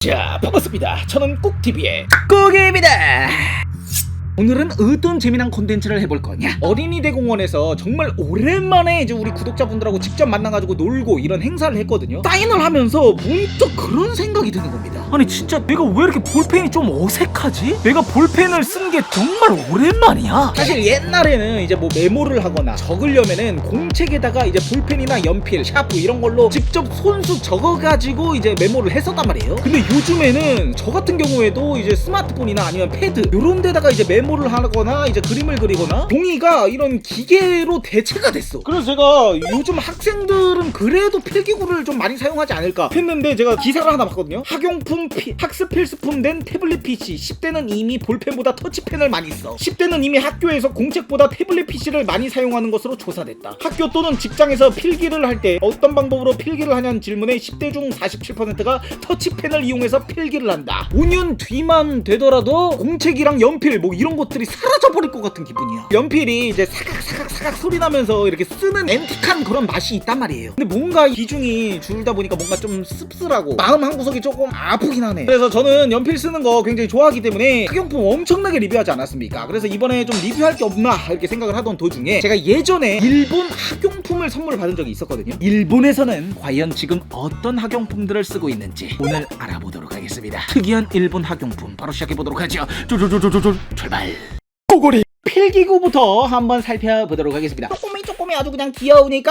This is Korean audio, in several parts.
자 반갑습니다. 저는 꾹TV의 꾹입니다 오늘은 어떤 재미난 콘텐츠를 해볼 거냐? 어린이 대공원에서 정말 오랜만에 이제 우리 구독자분들하고 직접 만나가지고 놀고 이런 행사를 했거든요. 사인을 하면서 문득 그런 생각이 드는 겁니다. 아니 진짜 내가 왜 이렇게 볼펜이 좀 어색하지? 내가 볼펜을 쓴 게 정말 오랜만이야. 사실 옛날에는 이제 뭐 메모를 하거나 적으려면은 공책에다가 이제 볼펜이나 연필, 샤프 이런 걸로 직접 손수 적어가지고 이제 메모를 했었단 말이에요. 근데 요즘에는 저 같은 경우에도 이제 스마트폰이나 아니면 패드 요런 데다가 이제 메모 를 하거나 이제 그림을 그리거나 종이가 이런 기계로 대체가 됐어. 그래서 제가 요즘 학생들은 그래도 필기구를 좀 많이 사용하지 않을까 했는데 제가 기사를 하나 봤거든요. 학용품 피- 학습 필수품 된 태블릿 PC. 10대는 이미 볼펜보다 터치펜을 많이 써. 10대는 이미 학교에서 공책보다 태블릿 PC를 많이 사용하는 것으로 조사됐다. 학교 또는 직장에서 필기를 할 때 어떤 방법으로 필기를 하냐는 질문에 10대 중 47%가 터치펜을 이용해서 필기를 한다. 5년 뒤만 되더라도 공책이랑 연필 뭐 이런 것들이 사라져버릴 것 같은 기분이야. 연필이 이제 사각사각 사각 소리 나면서 이렇게 쓰는 앤틱한 그런 맛이 있단 말이에요. 근데 뭔가 비중이 줄다 보니까 뭔가 좀 씁쓸하고 마음 한 구석이 조금 아프긴 하네. 그래서 저는 연필 쓰는 거 굉장히 좋아하기 때문에 학용품 엄청나게 리뷰하지 않았습니까? 그래서 이번에 좀 리뷰할 게 없나 이렇게 생각을 하던 도중에 제가 예전에 일본 학용품을 선물 받은 적이 있었거든요. 일본에서는 과연 지금 어떤 학용품들을 쓰고 있는지 오늘 알아보도록 하겠습니다. 특이한 일본 학용품. 바로 시작해보도록 하죠. 쪼쪼쪼쪼쪼 출발 꼬골이 필기구부터 한번 살펴보도록 하겠습니다. 조금이 조금이 아주 그냥 귀여우니까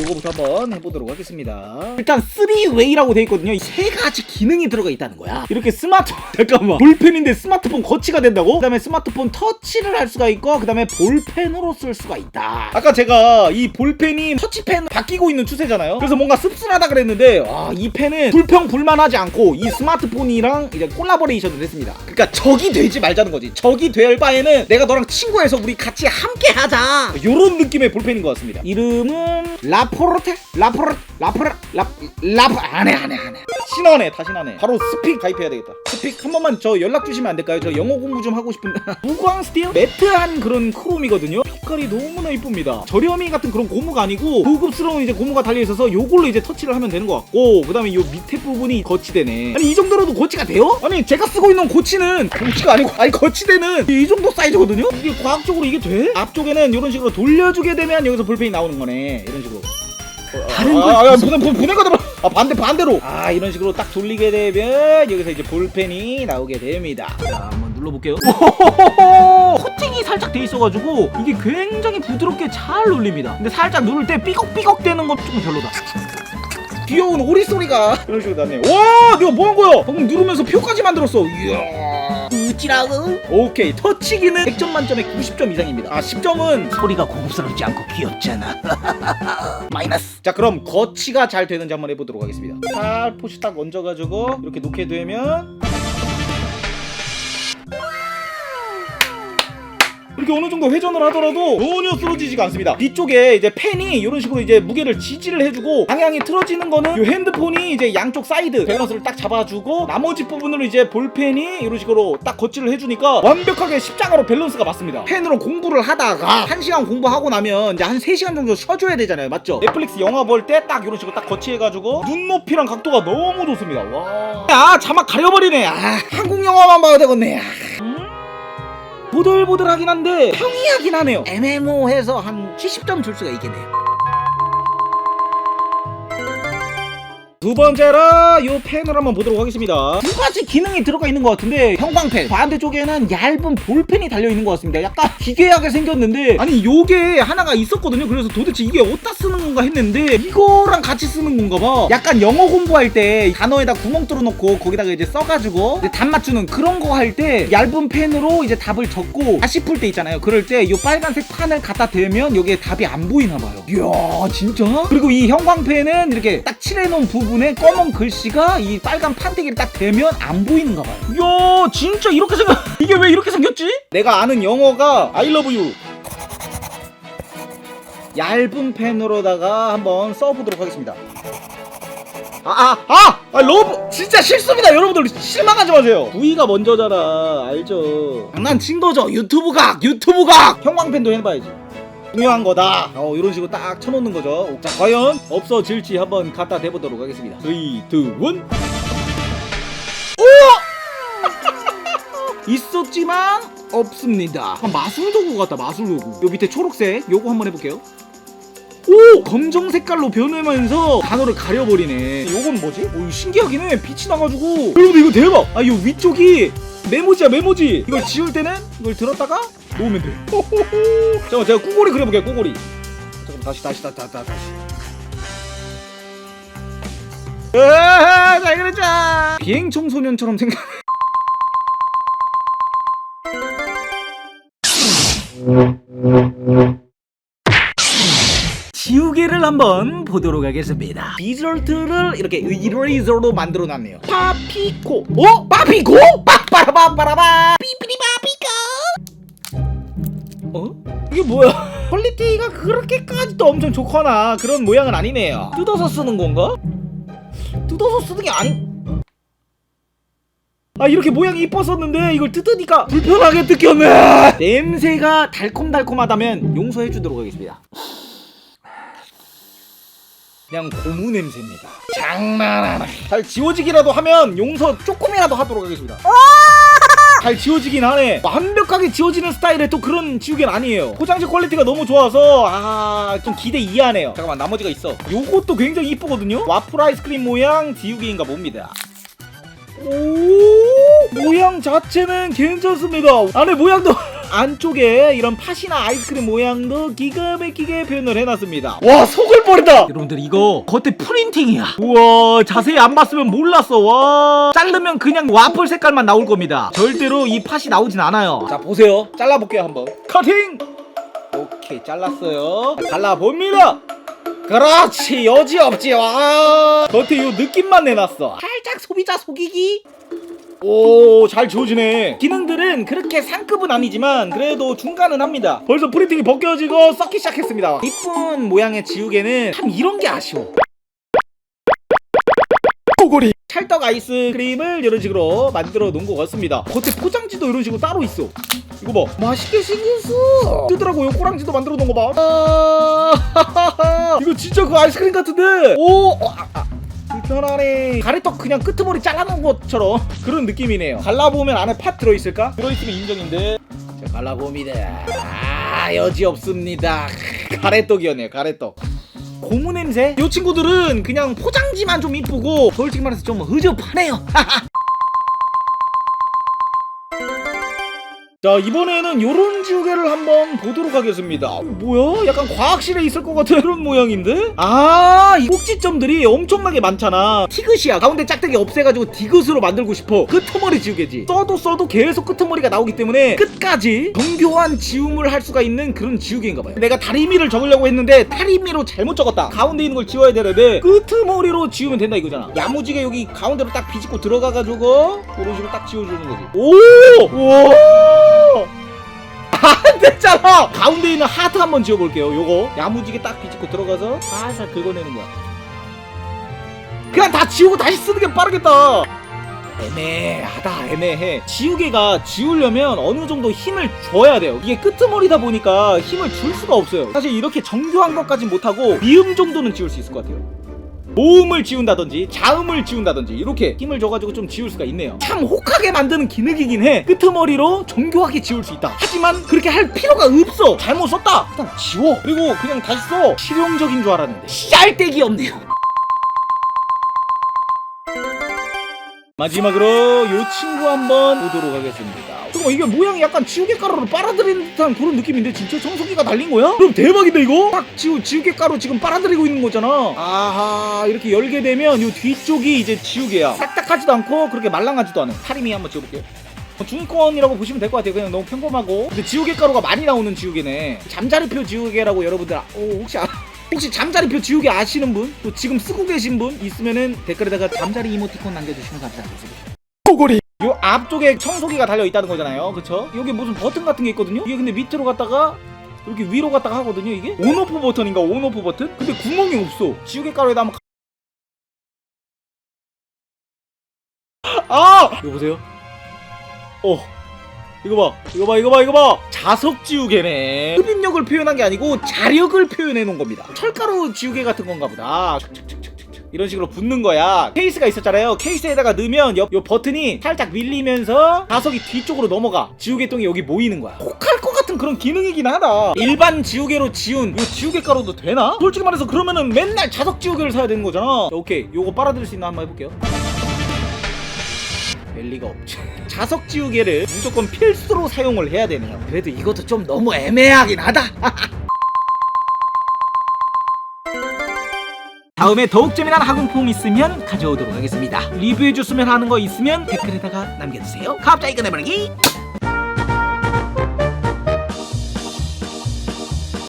이거부터 한번 해보도록 하겠습니다. 일단 3웨이라고 돼 있거든요. 이세 가지 기능이 들어가 있다는 거야. 이렇게 스마트 잠깐만 볼펜인데 스마트폰 거치가 된다고? 그다음에 스마트폰 터치를 할 수가 있고 그다음에 볼펜으로 쓸 수가 있다. 아까 제가 이 볼펜이 터치펜 바뀌고 있는 추세잖아요. 그래서 뭔가 씁쓸하다 그랬는데 아, 이 펜은 불평 불만하지 않고 이 스마트폰이랑 이제 콜라보레이션을 했습니다. 그러니까 적이 되지 말자는 거지. 적이 될 바에는 내가 너랑 친구 해서 우리 같이 함께 하자. 이런 느낌의 볼펜인 것 같습니다. 이름은 라포르테? 라포르 라포르 라 라포 안해 안해 안해. 신하네 다 신하네. 바로 스픽 가입해야 되겠다. 스픽 한 번만 저 연락 주시면 안 될까요? 저 영어 공부 좀 하고 싶은데. 무광 스틸 매트한 그런 크롬이거든요. 빛깔이 너무나 이쁩니다. 저렴이 같은 그런 고무가 아니고 고급스러운 이제 고무가 달려 있어서 요걸로 이제 터치를 하면 되는 것 같고 그 다음에 요 밑에 부분이 거치대네. 아니 이 정도로도 거치가 돼요? 아니 제가 쓰고 있는 고치는 고치가 아니고 아니 거치대는 이 정도 사이즈거든요. 이게 과학적으로 이게 돼? 앞쪽에는 이런 식으로 돌려주게 되면 여기서 볼펜이 나오는 거네. 이런 식으로. 다른 거 아, 아, 보내 보- 보내가 들어. 아 반대 반대로. 아 이런 식으로 딱 돌리게 되면 여기서 이제 볼펜이 나오게 됩니다. 자 한번 눌러볼게요. 코팅이 살짝 돼 있어가지고 이게 굉장히 부드럽게 잘 눌립니다. 근데 살짝 누를 때 삐걱삐걱 되는 건 조금 별로다. 귀여운 오리 소리가 이런 식으로 나네. 와, 내가 뭐 한 거야? 방금 누르면서 표까지 만들었어. 이야. 우찌라고? 오케이. 터치기는 100점 만점에 90점 이상입니다. 아, 10점은 소리가 고급스럽지 않고 귀엽잖아. 마이너스. 자, 그럼 거치가 잘 되는지 한번 해보도록 하겠습니다. 살포시 딱 얹어가지고 이렇게 놓게 되면 이렇게 어느 정도 회전을 하더라도 전혀 쓰러지지가 않습니다. 뒤쪽에 이제 펜이 이런 식으로 이제 무게를 지지를 해주고 방향이 틀어지는 거는 이 핸드폰이 이제 양쪽 사이드 밸런스를 딱 잡아주고 나머지 부분으로 이제 볼펜이 이런 식으로 딱 거치를 해주니까 완벽하게 십자가로 밸런스가 맞습니다. 펜으로 공부를 하다가 한 시간 공부하고 나면 이제 한 3시간 정도 쉬어줘야 되잖아요. 맞죠? 넷플릭스 영화 볼 때 딱 이런 식으로 딱 거치해가지고 눈높이랑 각도가 너무 좋습니다. 와. 아 자막 가려버리네. 아 한국 영화만 봐야 되겠네. 아. 보들보들하긴 한데 평이하긴 하네요. 애매모해서 한 70점 줄 수가 있겠네요 두 번째로 이 펜을 한번 보도록 하겠습니다. 두 가지 기능이 들어가 있는 것 같은데? 형광펜. 반대쪽에는 얇은 볼펜이 달려 있는 것 같습니다. 약간 기괴하게 생겼는데. 아니 요게 하나가 있었거든요. 그래서 도대체 이게 어디다 쓰는 건가 했는데 이거랑 같이 쓰는 건가 봐. 약간 영어 공부할 때 단어에다 구멍 뚫어놓고 거기다가 이제 써가지고 이제 답 맞추는 그런 거 할 때 얇은 펜으로 이제 답을 적고 다시 풀 때 있잖아요. 그럴 때이 빨간색 판을 갖다 대면 여기에 답이 안 보이나 봐요. 이야 진짜? 그리고 이 형광펜은 이렇게 딱 칠해놓은 부분 에 검은 글씨가 이 빨간 판때기를 딱 대면 안 보이는가 봐요 이야 진짜 이렇게 생각 이게 왜 이렇게 생겼지? 내가 아는 영어가 I love you 얇은 펜으로다가 한번 써보도록 하겠습니다 아, 아, 아! 아, 러브! 진짜 실수입니다, 여러분들. 실망하지 마세요. V가 먼저잖아. 알죠. 장난친 거죠. 유튜브 각! 유튜브 각! 형광펜도 해봐야지. 중요한 거다. 어, 이런 식으로 딱 쳐놓는 거죠. 자, 과연 없어질지 한번 갖다 대보도록 하겠습니다. 3, 2, 1. 있었지만 없습니다. 아, 마술 도구 같다 마술 도구. 요 밑에 초록색 요거 한번 해볼게요. 오 검정 색깔로 변하면서 단어를 가려버리네. 요건 뭐지? 오 신기하긴 해. 빛이 나가지고. 여러분들 이거 대박. 아 요 위쪽이 메모지야 메모지. 이걸 지울 때는 이걸 들었다가 놓으면 돼. 호호호. 잠깐 제가 꾸고리 그려볼게요 꾸고리. 잠깐 다시 다시 다시 다시 다시. 잘 그렸자. 비행 청소년처럼 생각. 지우개를 한번 보도록 하겠습니다. 디저트를 이렇게 이레이저로 만들어 놨네요. 파피코. 어? 파피코? 빠빠라바빠라바. 삐삐리바피코. 어? 이게 뭐야? 퀄리티가 그렇게까지도 엄청 좋거나 그런 모양은 아니네요. 뜯어서 쓰는 건가? 뜯어서 쓰는 게 아니. 아 이렇게 모양이 이뻤었는데 이걸 뜯으니까 불편하게 뜯겼네. 냄새가 달콤달콤하다면 용서해 주도록 하겠습니다. 그냥 고무 냄새입니다. 장난 하나. 잘 지워지기라도 하면 용서 조금이라도 하도록 하겠습니다. 잘 지워지긴 하네. 완벽하게 지워지는 스타일의 또 그런 지우개는 아니에요. 포장지 퀄리티가 너무 좋아서 아 좀 기대 이하네요. 잠깐만 나머지가 있어. 요것도 굉장히 이쁘거든요. 와플 아이스크림 모양 지우개인가 봅니다. 오 모양 자체는 괜찮습니다. 안에 모양도 안쪽에 이런 팥이나 아이스크림 모양도 기가 막히게 표현을 해놨습니다. 와 속을 버린다. 여러분들 이거 겉에 프린팅이야. 우와 자세히 안 봤으면 몰랐어. 와 자르면 그냥 와플 색깔만 나올 겁니다. 절대로 이 팥이 나오진 않아요. 자 보세요. 잘라볼게요 한번. 커팅. 오케이 잘랐어요. 갈라봅니다. 그렇지 여지 없지 와 겉에 요 느낌만 내놨어 살짝 소비자 속이기 오 잘 지워지네. 기능들은 그렇게 상급은 아니지만 그래도 중간은 합니다. 벌써 프린팅이 벗겨지고 썩기 시작했습니다. 이쁜 모양의 지우개는 참 이런 게 아쉬워. 꼬골이. 찰떡 아이스크림을 이런 식으로 만들어 놓은 것 같습니다. 겉에 포장지도 이런 식으로 따로 있어. 이거 봐. 맛있게 생겼어. 뜨더라고요. 꼬랑지도 만들어 놓은 거 봐. 아, 이거 진짜 그 아이스크림 같은데. 오 어, 아, 아. 불편하네. 가래떡 그냥 끄트머리 잘라놓은 것처럼 그런 느낌이네요. 갈라보면 안에 팥 들어있을까? 들어있으면 인정인데. 자 갈라봅니다. 아 여지 없습니다. 가래떡이었네요 가래떡. 고무 냄새? 이 친구들은 그냥 포장지만 좀 이쁘고 솔직히 말해서 좀 흐접하네요 자 이번에는 요런 지우개를 한번 보도록 하겠습니다. 어, 뭐야? 약간 과학실에 있을 것 같은 그런 모양인데? 아이 꼭지점들이 엄청나게 많잖아. 티귿이야. 가운데 짝대기 없애가지고 디귿으로 만들고 싶어. 끄트머리 지우개지. 써도 써도 계속 끄트머리가 나오기 때문에 끝까지 정교한 지움을 할 수가 있는 그런 지우개인가봐요. 내가 다리미를 적으려고 했는데 다리미로 잘못 적었다. 가운데 있는 걸 지워야 되는데 끄트머리로 지우면 된다 이거잖아. 야무지게 여기 가운데로 딱 비집고 들어가가지고 그런 식으로 딱 지워주는 거지. 오! 우와! 안 됐잖아! 가운데 있는 하트 한번 지워볼게요. 요거 야무지게 딱 비집고 들어가서 살살 긁어내는 거야. 그냥 다 지우고 다시 쓰는 게 빠르겠다. 애매하다, 애매해. 지우개가 지우려면 어느 정도 힘을 줘야 돼요. 이게 끄트머리다 보니까 힘을 줄 수가 없어요. 사실 이렇게 정교한 것까진 못하고 미음 정도는 지울 수 있을 것 같아요. 모음을 지운다든지 자음을 지운다든지 이렇게 힘을 줘가지고 좀 지울 수가 있네요. 참 혹하게 만드는 기능이긴 해. 끄트머리로 정교하게 지울 수 있다. 하지만 그렇게 할 필요가 없어. 잘못 썼다. 그냥 지워. 그리고 그냥 다시 써. 실용적인 줄 알았는데. 짤데기 없네요 마지막으로 요 친구 한번 보도록 하겠습니다. 잠깐만 이게 모양이 약간 지우개 가루로 빨아들이는 듯한 그런 느낌인데 진짜 청소기가 달린 거야? 그럼 대박인데 이거? 딱 지우, 지우개 가루 지금 빨아들이고 있는 거잖아. 아하 이렇게 열게 되면 요 뒤쪽이 이제 지우개야. 딱딱하지도 않고 그렇게 말랑하지도 않아. 파리미 한번 지워볼게요. 어, 중권이라고 보시면 될 것 같아요. 그냥 너무 평범하고. 근데 지우개 가루가 많이 나오는 지우개네. 잠자리표 지우개라고 여러분들 아- 오, 혹시 아, 혹시 잠자리표 지우개 아시는 분? 또 지금 쓰고 계신 분 있으면은 댓글에다가 잠자리 이모티콘 남겨주시면 감사하겠습니다 꼬골이 요 앞쪽에 청소기가 달려 있다는 거잖아요 그쵸? 여기 무슨 버튼 같은 게 있거든요 이게 근데 밑으로 갔다가 이렇게 위로 갔다가 하거든요 이게 온오프 버튼인가 온오프 버튼? 근데 구멍이 없어 지우개 가루에다 한번 가- 아! 이거 보세요 어 이거 봐 이거 봐 이거 봐 이거 봐. 자석 지우개네. 흡입력을 표현한 게 아니고 자력을 표현해 놓은 겁니다. 철가루 지우개 같은 건가 보다. 이런 식으로 붙는 거야. 케이스가 있었잖아요. 케이스에다가 넣으면 옆, 요 버튼이 살짝 밀리면서 자석이 뒤쪽으로 넘어가. 지우개똥이 여기 모이는 거야. 혹할 것 같은 그런 기능이긴 하다. 일반 지우개로 지운 이 지우개 가루도 되나? 솔직히 말해서 그러면은 맨날 자석 지우개를 사야 되는 거잖아. 자, 오케이 요거 빨아들일 수 있나 한번 해볼게요. 될 리가 없지 자석 지우개를 무조건 필수로 사용을 해야 되네요. 그래도 이것도 좀 너무 애매하긴 하다. 다음에 더욱 재미난 학용품 있으면 가져오도록 하겠습니다. 리뷰해줬으면 하는 거 있으면 댓글에다가 남겨주세요. 갑자기 끝내버리기